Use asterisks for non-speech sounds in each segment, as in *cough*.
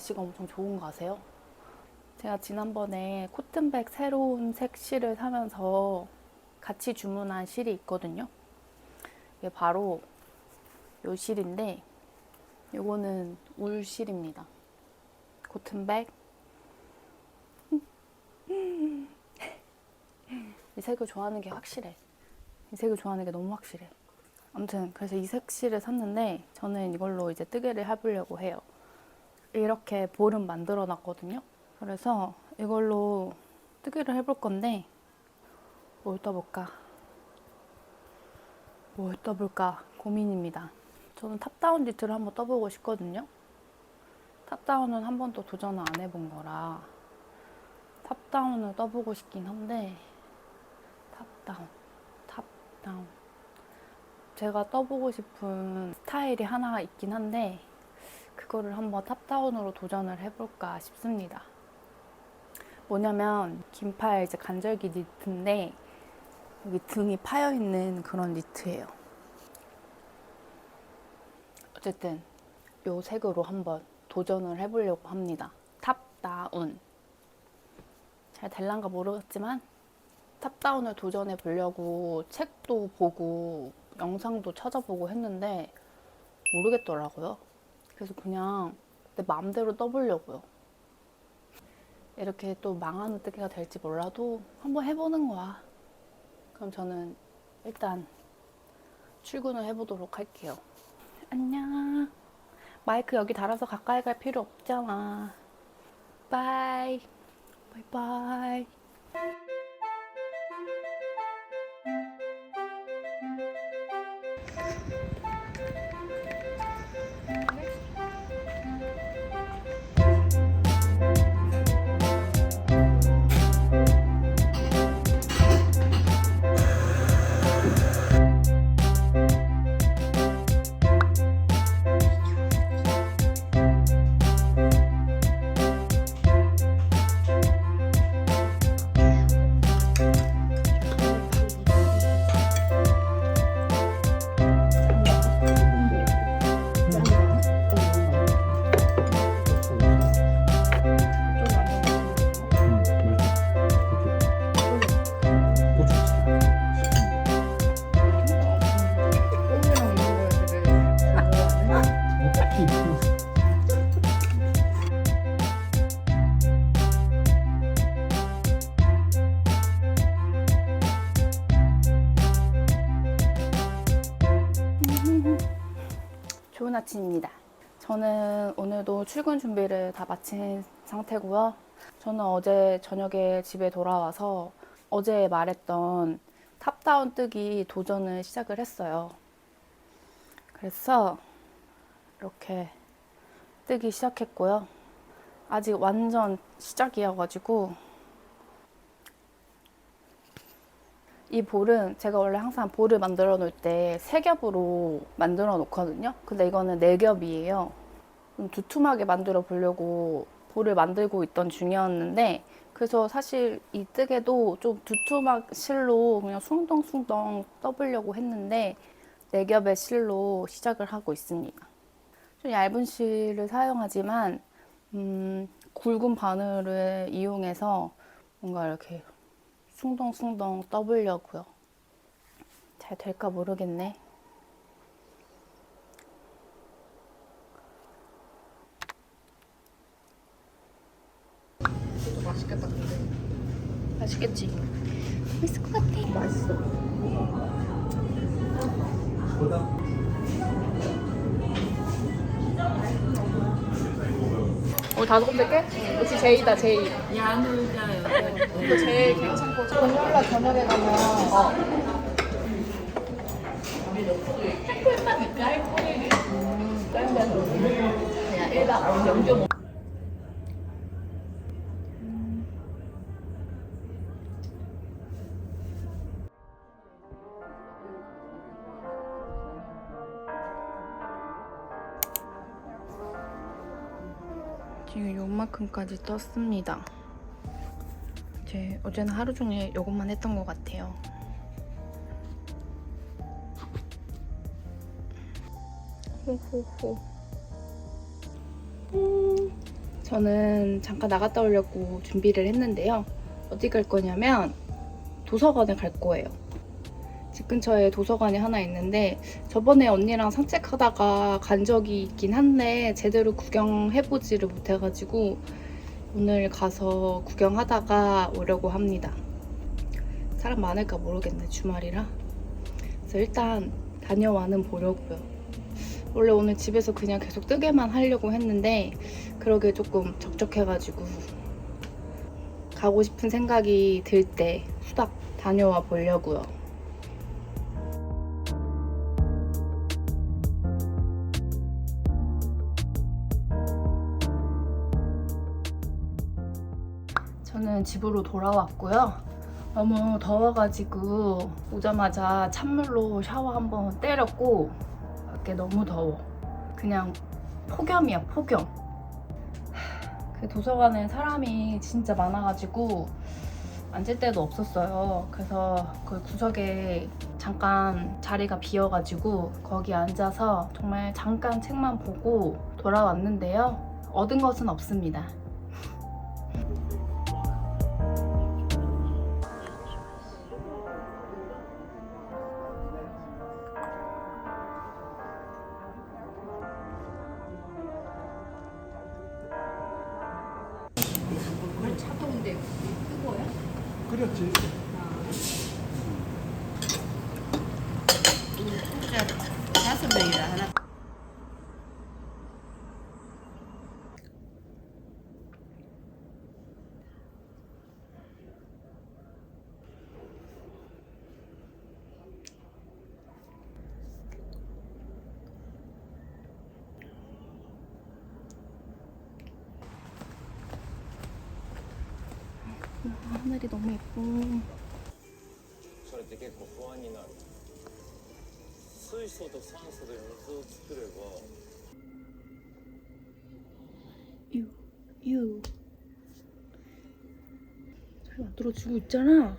날씨가 엄청 좋은 거 아세요? 제가 지난번에 코튼백 새로운 색 실을 사면서 같이 주문한 실이 있거든요. 이게 바로 요 실인데 요거는 울 실입니다. 코튼백 *laughs* 이 색을 좋아하는 게 확실해. 이 색을 좋아하는 게 너무 확실해. 아무튼 그래서 이 색실을 샀는데 저는 이걸로 이제 뜨개를 해보려고 해요. 이렇게 볼은 만들어 놨거든요. 그래서 이걸로 뜨개를 해볼 건데 뭘 떠볼까? 뭘 떠볼까 고민입니다. 저는 탑다운 니트를 한번 떠보고 싶거든요. 탑다운은 한 번도 도전을 안 해본 거라 탑다운을 떠보고 싶긴 한데 탑다운, 탑다운. 제가 떠보고 싶은 스타일이 하나 있긴 한데 그거를 한번 탑다운으로 도전을 해볼까 싶습니다. 뭐냐면 긴팔 이제 간절기 니트인데 여기 등이 파여 있는 그런 니트예요. 어쨌든 요 색으로 한번 도전을 해보려고 합니다. 탑다운. 잘 될란가 모르겠지만 탑다운을 도전해 보려고 책도 보고 영상도 찾아보고 했는데 모르겠더라고요. 그래서 그냥 내 마음대로 떠보려고요. 이렇게 또 망하는 뜨개가 될지 몰라도 한번 해보는 거야. 그럼 저는 일단 출근을 해보도록 할게요. 안녕. 마이크 여기 달아서 가까이 갈 필요 없잖아. 바이. 바이바이. 아침입니다. 저는 오늘도 출근 준비를 다 마친 상태고요. 저는 어제 저녁에 집에 돌아와서 어제 말했던 탑다운 뜨기 도전을 시작을 했어요. 그래서 이렇게 뜨기 시작했고요. 아직 완전 시작이어가지고 이 볼은 제가 원래 항상 볼을 만들어 놓을 때 세 겹으로 만들어 놓거든요. 근데 이거는 네 겹이에요. 좀 두툼하게 만들어 보려고 볼을 만들고 있던 중이었는데 그래서 사실 이 뜨개도 좀 두툼한 실로 그냥 숭덩숭덩 떠보려고 했는데 네 겹의 실로 시작을 하고 있습니다. 좀 얇은 실을 사용하지만 음, 굵은 바늘을 이용해서 뭔가 이렇게 숭덩숭덩 떠보려고요. 잘 될까 모르겠네. 진짜 맛있겠다 근데 맛있겠지? 맛있을 것 같아. 맛있어 오늘 다섯 번째 게? 역시 제이다 제이. 야누자 요 이거 제일 괜찮고 금요일날 저녁에 가면 어. 그냥 일반 영조 지금 요만큼까지 떴습니다. 제 어제는 하루 종일 이것만 했던 것 같아요. 호호호. 음. 저는 잠깐 나갔다 오려고 준비를 했는데요. 어디 갈 거냐면 도서관에 갈 거예요. 집 근처에 도서관이 하나 있는데 저번에 언니랑 산책하다가 간 적이 있긴 한데 제대로 구경해보지를 못해가지고 오늘 가서 구경하다가 오려고 합니다. 사람 많을까 모르겠네 주말이라. 그래서 일단 다녀와는 보려고요. 원래 오늘 집에서 그냥 계속 뜨개만 하려고 했는데 그러게 조금 적적해가지고 가고 싶은 생각이 들 때 수닥 다녀와 보려고요. 저는 집으로 돌아왔고요. 너무 더워가지고 오자마자 찬물로 샤워 한번 때렸고 밖에 너무 더워. 그냥 폭염이야 폭염. 하, 그 도서관에 사람이 진짜 많아가지고 앉을 데도 없었어요. 그래서 그 구석에 잠깐 자리가 비어가지고 거기 앉아서 정말 잠깐 책만 보고 돌아왔는데요. 얻은 것은 없습니다. 하늘이 너무 예뻐. 유, 유. 잘 만들어지고 있잖아.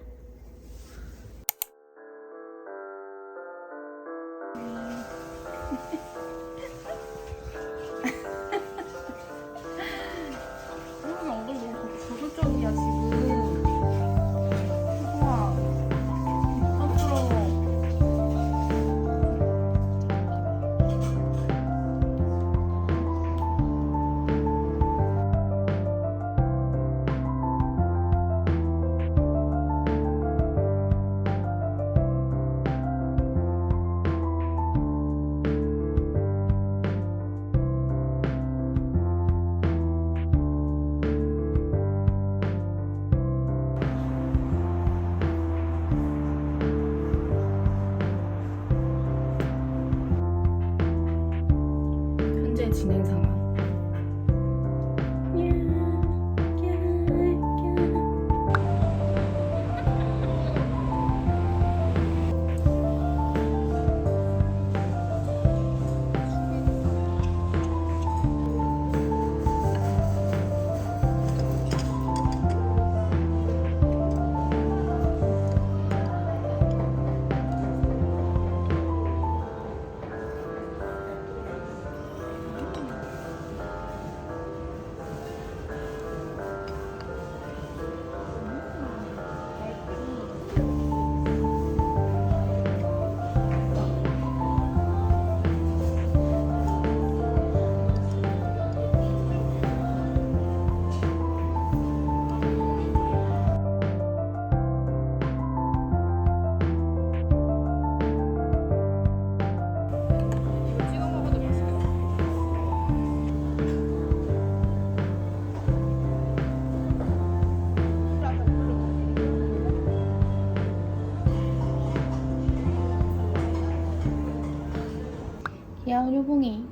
유봉이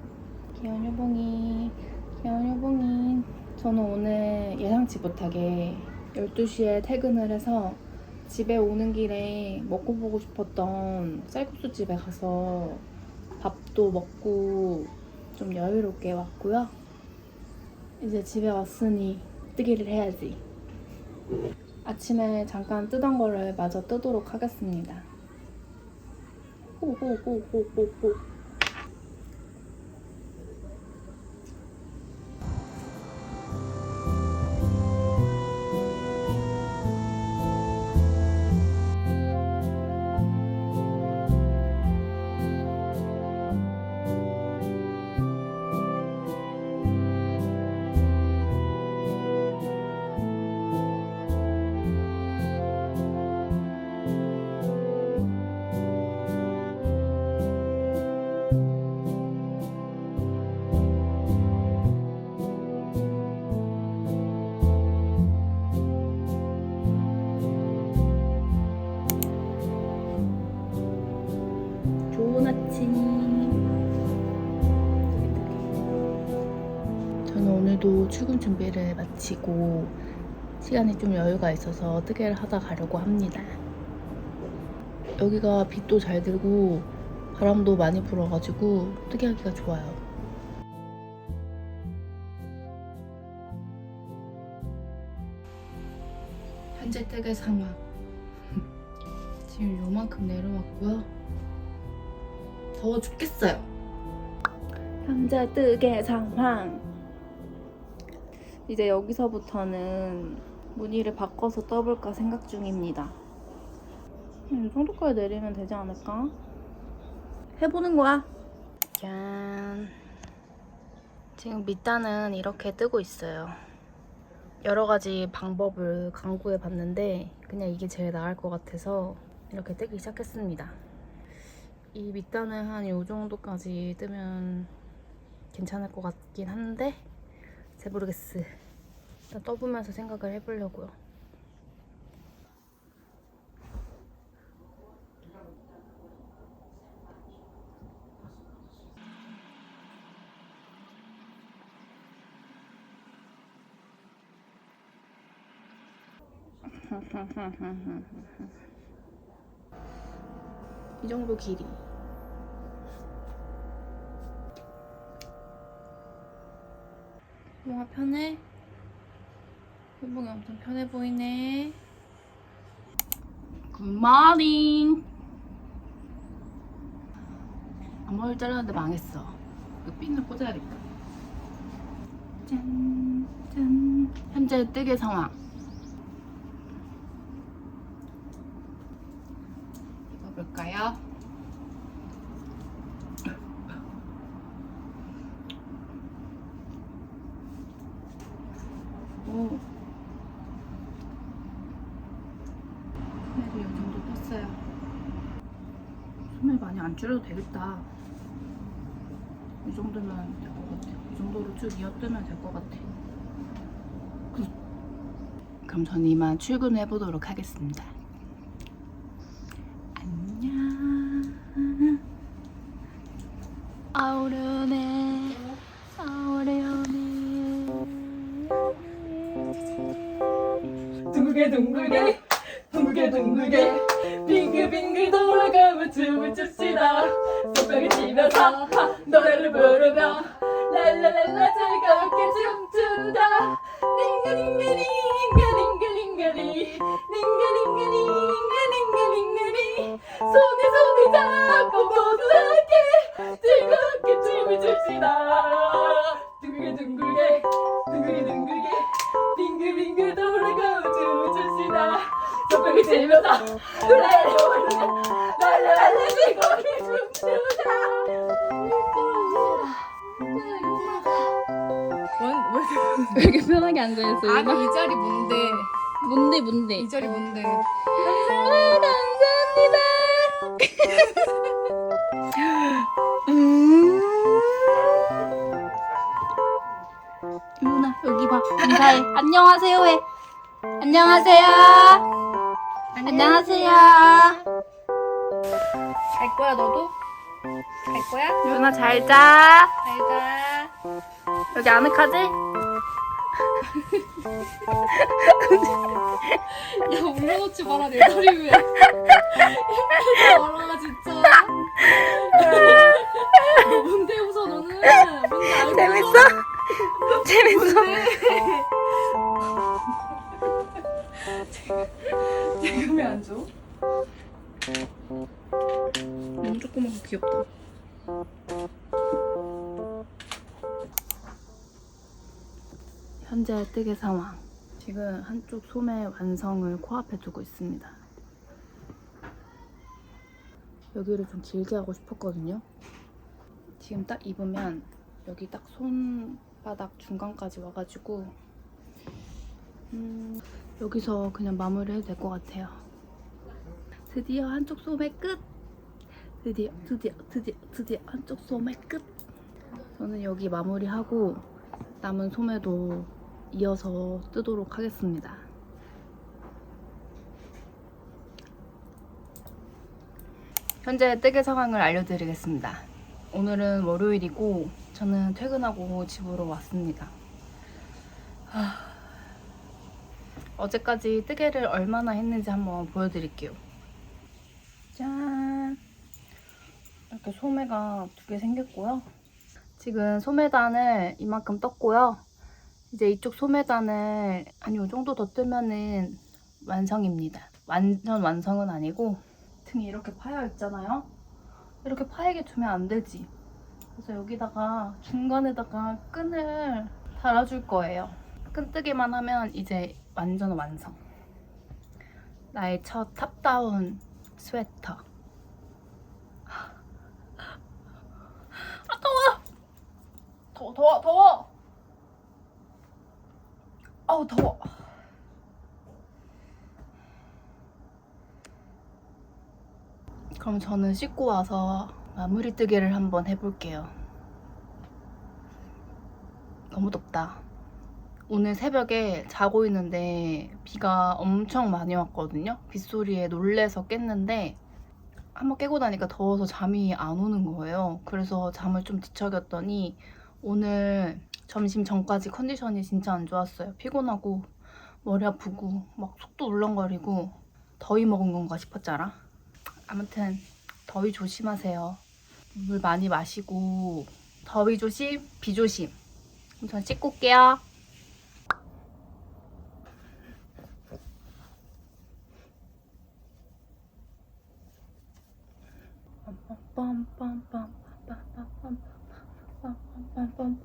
귀여운 유봉이 귀여운 유봉이 저는 오늘 예상치 못하게 12시에 퇴근을 해서 집에 오는 길에 먹고 보고 싶었던 쌀국수 집에 가서 밥도 먹고 좀 여유롭게 왔고요. 이제 집에 왔으니 뜨기를 해야지. 아침에 잠깐 뜨던 거를 마저 뜨도록 하겠습니다. 호호호호호호. 시간이 좀 여유가 있어서 뜨개를 하다 가려고 합니다. 여기가 빛도 잘 들고 바람도 많이 불어가지고 뜨개하기가 좋아요. 현재 뜨개 상황. *laughs* 지금 요만큼 내려왔고요. 더워 죽겠어요. 현재 뜨개 상황. 이제 여기서부터는 무늬를 바꿔서 떠볼까 생각 중입니다. 음, 이 정도까지 내리면 되지 않을까? 해보는 거야. 짠. 지금 밑단은 이렇게 뜨고 있어요. 여러 가지 방법을 강구해 봤는데 그냥 이게 제일 나을 것 같아서 이렇게 뜨기 시작했습니다. 이 밑단을 한 이 정도까지 뜨면 괜찮을 것 같긴 한데 잘 모르겠어. 일단 떠보면서 생각을 해보려고요. *laughs* 이 정도 길이. 뭔가 편해? 회복이 엄청 편해 보이네. 굿모닝. 앞머리 잘랐는데 망했어. 이거 핀을 꽂아야겠다. 짠, 짠. 현재 뜨개 상황. 입어볼까요? 오. 소매도 이 정도 떴어요. 줄여도 되겠다. 이 정도면 될 것 같아. 이 정도로 쭉 이어뜨면 될 것 같아. 굿. 그럼 저는 이만 출근해 보도록 하겠습니다. 안녕. 아우르네. 아우레오네. 둥글게 둥글게 둥글게 둥글게 빙글빙글 돌아가며 춤을 춥시다. 손뼉을 치면서 하, 노래를 부르며 랄랄랄라 즐겁게 춤춘다. 링가링가리 링가링가링가리 링가링가리 링가링가링가리 손에 손을 잡고 모두 함께 즐겁게 춤을 춥시다 왜 이렇게 편하게 앉아있어? 아니 이 자리 뭔데? 뭔데 뭔데? 이 자리 뭔데? 아, 감사합니다. 유나 여기 봐. 인사해. 안녕하세요 해 안녕하세요 안녕하세요 갈 거야 너도? 갈 거야? 유나 잘 자 잘가 여기 아늑하지? *laughs* 야 올려놓지 마라 내 위에 이렇게 말아 진짜 *laughs* 너 뭔데 웃어 너는 뭔데 알고? 재밌어 귀엽다. 현재 뜨개 상황. 지금 한쪽 소매 완성을 코앞에 두고 있습니다. 여기를 좀 길게 하고 싶었거든요. 지금 딱 입으면 여기 딱 손바닥 중간까지 와가지고 음, 여기서 그냥 마무리 해도 될 것 같아요. 드디어 한쪽 소매 끝 드디어 드디어 드디어 드디어 한쪽 소매 끝 저는 여기 마무리하고 남은 소매도 이어서 뜨도록 하겠습니다 현재 뜨개 상황을 알려드리겠습니다 오늘은 월요일이고 저는 퇴근하고 집으로 왔습니다 어제까지 뜨개를 얼마나 했는지 한번 보여드릴게요. 짠! 이렇게 소매가 두 개 생겼고요. 지금 소매단을 이만큼 떴고요. 이제 이쪽 소매단을 한 이 정도 더 뜨면은 완성입니다. 완전 완성은 아니고 등이 이렇게 파여 있잖아요. 이렇게 파이게 두면 안 되지. 그래서 여기다가 중간에다가 끈을 달아줄 거예요. 끈 뜨기만 하면 이제 완전 완성. 나의 첫 탑다운 스웨터. 아 더워. 더워 더워 더워. 아우 더워. 그럼 저는 씻고 와서 마무리 뜨개를 한번 해볼게요. 너무 덥다. 오늘 새벽에 자고 있는데 비가 엄청 많이 왔거든요. 빗소리에 놀래서 깼는데 한번 깨고 나니까 더워서 잠이 안 오는 거예요. 그래서 잠을 좀 뒤척였더니 오늘 점심 전까지 컨디션이 진짜 안 좋았어요. 피곤하고 머리 아프고 막 속도 울렁거리고 더위 먹은 건가 싶었잖아. 아무튼 더위 조심하세요. 물 많이 마시고 더위 조심, 비 조심. 그럼 전 씻고 올게요. 카메라 저는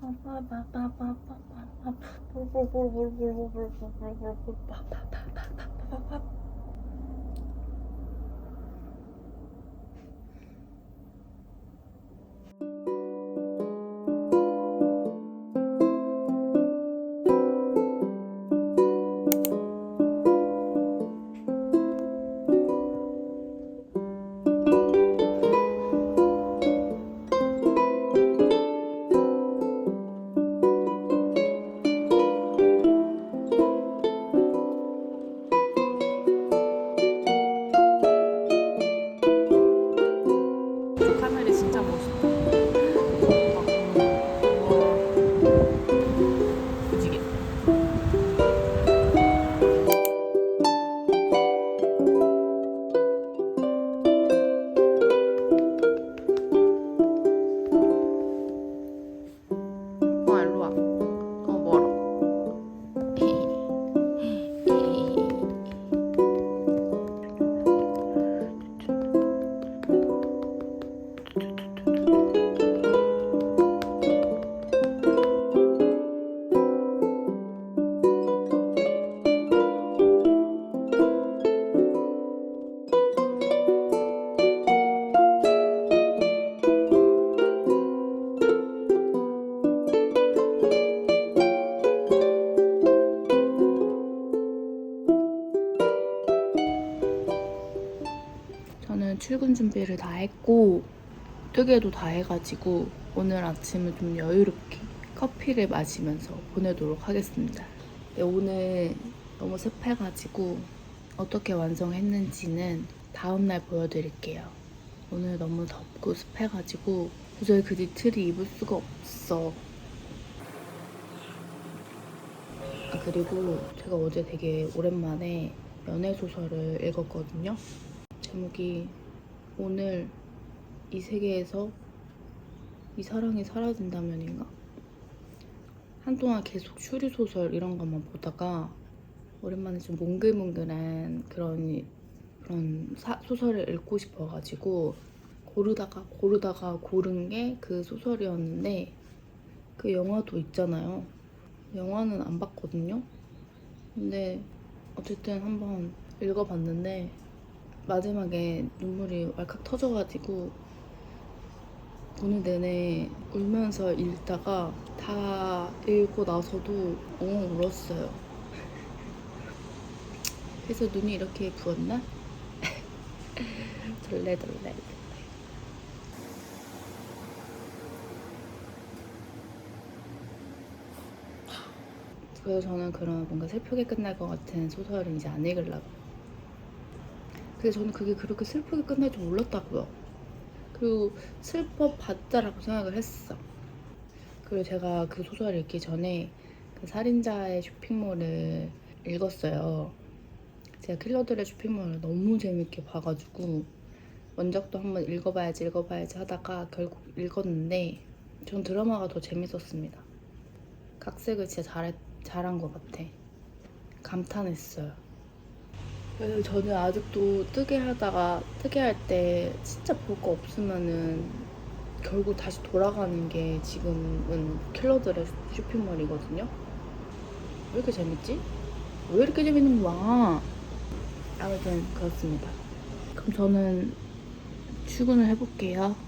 준비를 다 했고 뜨개도 다 해가지고 오늘 아침은 좀 여유롭게 커피를 마시면서 보내도록 하겠습니다. 네, 오늘 너무 습해가지고 어떻게 완성했는지는 다음날 보여드릴게요. 오늘 너무 덥고 습해가지고 도저히 그 니트를 입을 수가 없어. 아, 그리고 제가 어제 되게 오랜만에 연애 소설을 읽었거든요. 제목이 오늘 이 세계에서 이 사랑이 사라진다면인가? 한동안 계속 추리 소설 이런 것만 보다가 오랜만에 좀 몽글몽글한 그런 그런 사- 소설을 읽고 싶어가지고 고르다가 고르다가 고른 게 그 소설이었는데 그 영화도 있잖아요. 영화는 안 봤거든요. 근데 어쨌든 한번 읽어봤는데 마지막에 눈물이 왈칵 터져가지고 오늘 내내 울면서 읽다가 다 읽고 나서도 엉엉 울었어요. 그래서 눈이 이렇게 부었나? *laughs* 돌레돌레. 그래서 저는 그런 뭔가 슬프게 끝날 것 같은 소설은 이제 안 읽으려고. 근데 저는 그게 그렇게 슬프게 끝날 줄 몰랐다고요. 그리고 슬퍼 봤자라고 생각을 했어. 그리고 제가 그 소설을 읽기 전에 그 살인자의 쇼핑몰을 읽었어요. 제가 킬러들의 쇼핑몰을 너무 재밌게 봐가지고 원작도 한번 읽어봐야지 읽어봐야지 하다가 결국 읽었는데 전 드라마가 더 재밌었습니다. 각색을 진짜 잘 잘한 것 같아. 감탄했어요. 그래서 저는 아직도 뜨게 하다가 뜨게 할때 진짜 볼 거 없으면은 결국 다시 돌아가는 게 지금은 킬러들의 쇼핑몰이거든요. 왜 이렇게 재밌지? 왜 이렇게 재밌는 거야? 아무튼 그렇습니다. 그럼 저는 출근을 해볼게요.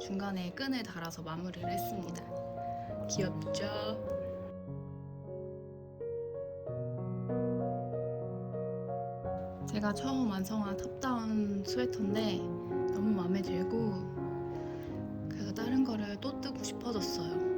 중간에 끈을 달아서 마무리를 했습니다. 귀엽죠? 제가 처음 완성한 탑다운 스웨터인데 너무 마음에 들고 그래서 다른 거를 또 뜨고 싶어졌어요.